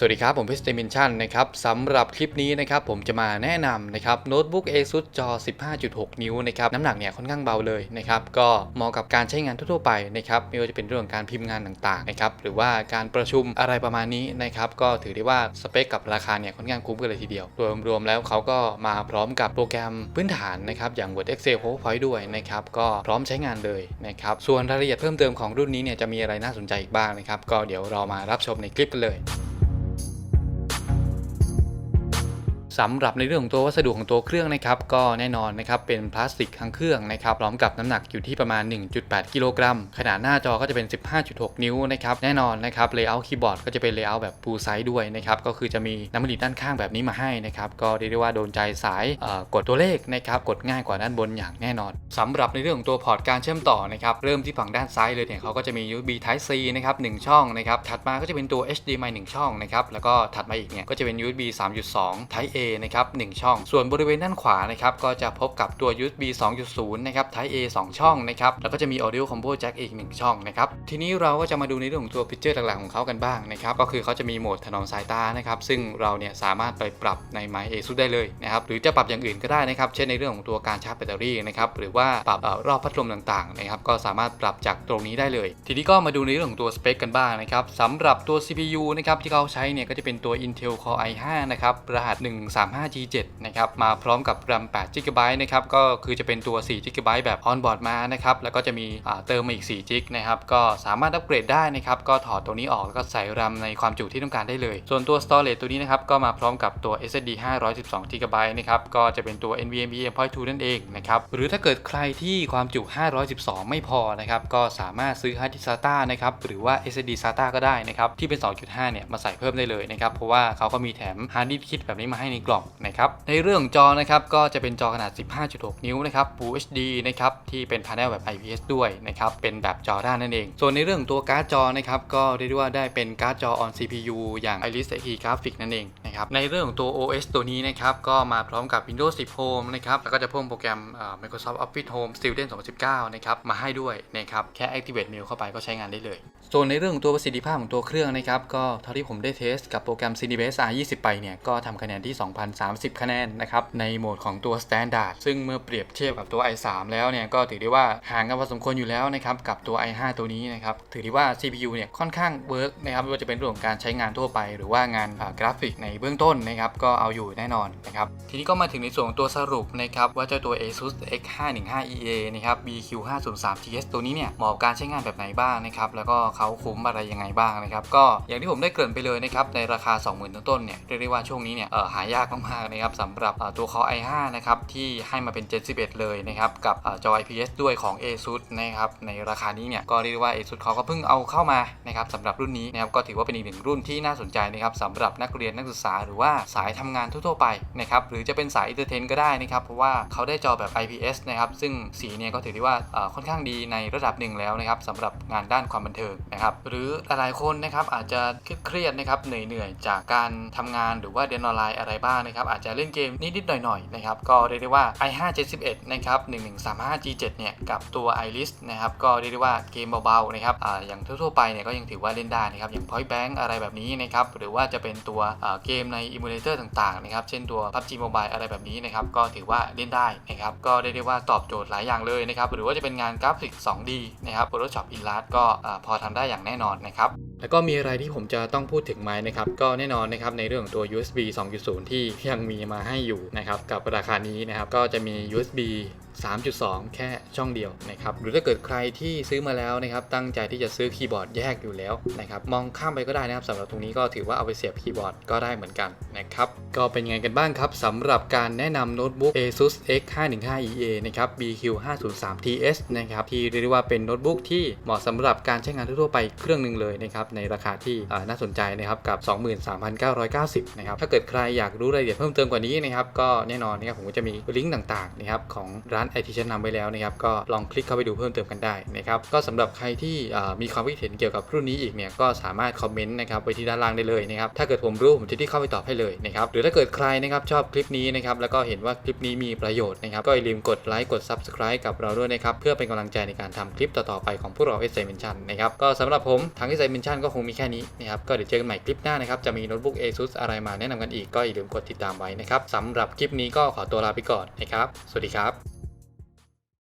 สวัสดีครับ ผมพิสเตมินชั่นนะครับสำหรับคลิปนี้นะครับผมจะมาแนะนำนะครับโน้ตบุ๊ก ASUS จอ 15.6 นิ้วนะครับน้ำหนักเนี่ยค่อนข้างเบาเลยนะครับก็เหมาะกับการใช้งานทั่วๆไปนะครับไม่ว่าจะเป็นเรื่องการพิมพ์งานต่างๆนะครับหรือว่าการประชุมอะไรประมาณนี้นะครับก็ถือได้ว่าสเปคกับราคาเนี่ยค่อนข้างคุ้มกันเลยทีเดียว รวมรวมๆแล้วเขาก็มาพร้อมกับโปรแกรมพื้นฐานนะครับอย่าง Word Excel PowerPoint ด้วยนะครับก็พร้อมใช้งานเลยนะครับส่วนรายละเอียดเพิ่มเติมของรุ่นนี้เนี่ยจะมีอะไรน่าสนใจอีกบ้างนะครับก็เดี๋ยวเรามารับชมในคลิปกันเลย สำหรับในเรื่องของตัววัสดุของตัวเครื่องนะครับก็แน่นอนนะครับเป็นพลาสติกทั้งเครื่องนะครับพร้อมกับน้ำหนักอยู่ที่ประมาณ 1.8 กิโลกรัม ขนาดหน้าจอก็จะเป็น 15.6 นิ้วนะครับแน่นอนนะครับเลเยอร์คีย์บอร์ดก็จะเป็นเลเยอร์แบบฟูลไซส์ด้วยนะครับก็คือจะมีน้ำมันดีด้านข้างแบบนี้มาให้นะครับก็เรียกได้ว่าโดนใจสายเอ่อกดตัวเลขนะครับกดง่ายกว่าด้านบนอย่างแน่นอนสำหรับในเรื่องของตัวพอร์ตการเชื่อมต่อนะครับเริ่มที่ฝั่งด้านซ้ายเลยเนี่ยเขาก็จะมี USB Type C นะครับหนึ่งช่องนะครับถัดมาก็จะเป็นตัว HDMI 1 ช่องนะครับแล้วก็ถัดมาอีกเนี่ยก็จะเป็น USB 3.2 Type A นะครับ1ช่อง ส่วนบริเวณด้านขวานะครับก็จะพบกับตัว USB 2.0 นะครับ Type A 2 ช่องนะครับ แล้วก็จะมี Audio Combo Jack อีก 1 ช่องนะครับ ทีนี้เราก็จะมาดูในเรื่องของตัวพิเจอร์หลักๆของเขากันบ้างนะครับ ก็คือเขาจะมีโหมดถนอมสายตานะครับ ซึ่งเราเนี่ยสามารถไปปรับใน My ASUS ได้เลยนะครับ หรือจะปรับอย่างอื่นก็ได้นะครับ เช่นในเรื่องของตัวการชาร์จแบตเตอรี่นะครับ หรือว่าปรับอรอบพัดลมต่างๆนะครับ ก็สามารถปรับจากตรงนี้ได้เลย ทีนี้ก็มาดูในเรื่องของตัวสเปคกันบ้างนะครับสำหรับตัว CPU นะครับที่เขาใช้เนี่ยก็จะเป็นตัว Intel Core i5 นะครับรหัส 35G7 นะครับมาพร้อมกับ RAM 8 GB นะครับก็คือจะเป็นตัว4 GB แบบ on board มานะครับแล้วก็จะมีเติมมาอีก4 GB นะครับก็สามารถอัปเกรดได้นะครับก็ถอดตัวนี้ออกแล้วก็ใส่ RAM ในความจุที่ต้องการได้เลย ส่วนตัว storage ตัวนี้นะครับก็มาพร้อมกับตัว SSD 512 GB นะครับก็จะเป็นตัว NVMe M.2 นั่นเองนะครับหรือถ้าเกิดใครที่ความจุ 512 ไม่พอนะครับก็สามารถซื้อ hard disk SATA นะครับหรือว่า SSD SATA ก็ได้นะครับที่เป็น 2.5 เนี่ยมาใส่เพิ่มได้เลยนะครับเพราะว่าเขาก็มีแถม hard disk kit แบบนี้มาให้ในกล่องนะครับในเรื่องจอนะครับก็จะเป็นจอขนาด 15.6 นิ้วนะครับ Full HD นะครับที่เป็นพาเนลแบบ IPS ด้วยนะครับเป็นแบบจอด้านนั่นเอง ส่วนในเรื่องตัวการ์ดจอนะครับก็เรียกได้ว่าได้เป็นการ์ดจอ on CPU อย่าง Iris Xe Graphics นั่นเอง นะครับ ในเรื่องของตัว OS ตัวนี้นะครับ ก็มาพร้อมกับ Windows 10 Home นะครับ แล้วก็จะเพิ่มโปรแกรม Microsoft Office Home Student 2019 นะครับ มาให้ด้วยนะครับ แค่ Activate Mail เข้าไปก็ใช้งานได้เลย ส่วนในเรื่องของตัวประสิทธิภาพของตัวเครื่องนะครับ ก็เท่าที่ผมได้เทสกับโปรแกรม Cinebase R20 ไปเนี่ย ก็ทำคะแนนที่ 2,030 คะแนนนะครับ ในโหมดของตัว Standard ซึ่งเมื่อเปรียบเทียบกับตัว i3 แล้วเนี่ย ก็ถือได้ว่าห่างกันพอสมควรอยู่แล้วนะครับ กับตัว i5 ตัวนี้นะครับ ถือได้ว่า CPU เนี่ยค่อนข้างเวิร์กนะครับไม่ว่าจะเป็นเรื่องของการใช้งานทั่วไป หรือว่างานกราฟิกในเบื้องต้นนะครับก็เอาอยู่แน่นอนนะครับทีนี้ก็มาถึงในส่วนของตัวสรุปนะครับว่าเจ้าตัว ASUS X515EA นะครับ BQ503TS ตัวนี้เนี่ยเหมาะการใช้งานแบบไหนบ้างนะครับแล้วก็เขาคุ้มอะไรยังไงบ้างนะครับก็อย่างที่ผมได้เกริ่นไปเลยนะครับในราคา 20,000ต้นๆเนี่ยเรียกได้ว่าช่วงนี้เนี่ยหายากมากๆนะครับสำหรับตัว Core i5 นะครับที่ให้มาเป็น Gen 11 เลยนะครับกับจอ IPS ด้วยของ ASUS นะครับในราคานี้เนี่ยก็เรียกได้ว่า ASUS เขาก็เพิ่งเอาเข้ามานะครับสำหรับรุ่นนี้นะครับก็ถือว่าเป็นอีกหนึ่งรุ่นที่น่าสนใจนะครับสำหรับนักเรียนนักศึกษาหรือว่าสายทำงานทั่วๆไปนะครับหรือจะเป็นสาย Entertain ก็ได้นะครับเพราะว่าเขาได้จอแบบ IPS นะครับซึ่งสีเนี่ยก็ถือได้ว่าค่อนข้างดีในระดับหนึ่งแล้วนะครับสำหรับงานด้านความบันเทิงนะครับหรือหลายคนนะครับอาจจะเครียดนะครับเหนื่อยๆจากการทำงานหรือว่าเรียนออนไลน์อะไรบ้างนะครับอาจจะเล่นเกมนิดๆหน่อยๆนะครับก็เรียกได้ว่า i5 71นะครับ 1135G7 เนี่ยกับตัว Iris นะครับก็เรียกได้ว่าเกมเบาๆนะครับออย่างทั่วๆไปเนี่ยก็ยังถือว่าเล่นได้นะครับอย่าง Point Bank อะไรแบบนี้นะครับหรือว่าจะเป็นตัวเกมใน Emulator ต่างๆนะครับ เช่นตัว PUBG Mobile อะไรแบบนี้นะครับ ก็ถือว่าเล่นได้นะครับ ก็เรียกได้ว่าตอบโจทย์หลายอย่างเลยนะครับ หรือว่าจะเป็นงานกราฟิก 2D นะครับ Photoshop Illust ก็พอทำได้อย่างแน่นอนนะครับแล้วก็มีอะไรที่ผมจะต้องพูดถึงไหมนะครับ ก็แน่นอนนะครับในเรื่องของตัว USB 2.0 ที่ยังมีมาให้อยู่นะครับ กับราคานี้นะครับ ก็จะมี USB 3.2 แค่ช่องเดียวนะครับหรือถ้าเกิดใครที่ซื้อมาแล้วนะครับตั้งใจที่จะซื้อคีย์บอร์ดแยกอยู่แล้วนะครับมองข้ามไปก็ได้นะครับสำหรับตรงนี้ก็ถือว่าเอาไปเสียบคีย์บอร์ดก็ได้เหมือนกันนะครับก็เป็นไงกันบ้างครับสำหรับการแนะนำโน้ตบุ๊ก ASUS X515EA นะครับ BQ503TS นะครับที่เรียกได้ว่าเป็นโน้ตบุ๊กที่เหมาะสำหรับการใช้งานทั่วไปเครื่องหนึ่งเลยนะครับในราคาที่น่าสนใจนะครับกับ 23,990นะครับถ้าเกิดใครอยากรู้รายละเอียดเพิ่มเติมกว่านี้นะครับก็แน่นอนนะครับผมก็จะมีลิงก์ต่างๆนะครับของร้านไอที่ฉันนำไว้แล้วนะครับก็ลองคลิกเข้าไปดูเพิ่มเติมกันได้นะครับก็สำหรับใครที่มีความคิดเห็นเกี่ยวกับรุ่นนี้อีกเนี่ยก็สามารถคอมเมนต์นะครับไว้ที่ด้านล่างได้เลยนะครับถ้าเกิดผมรู้ผมจะได้เข้าไปตอบให้เลยนะครับหรือถ้าเกิดใครนะครับชอบคลิปนี้นะครับแล้วก็เห็นว่าคลิปนี้มีประโยชน์นะครับก็อย่าลืมกดไลค์กด Subscribe กับเราด้วยนะครับเพื่อเป็นกำลังใจในการทำคลิปต่อๆไปของพวกเรา s อ m e n t i o n นะครับก็สำหรับผมทาง s อ m e n t i o n ก็คงมีแค่นี้นะครับก็เดี๋ยวเจอกันใหม่คลิปหน้านะครับจะมีโน้ตบุ๊ก ASUS อะไรมาแนะนำกันอีกก็อย่าลืมกดติดตามไว้นะครับสำหรับคลิปนี้ก็ขอตัวลาไปก่อนนะครับสวัสดีครับ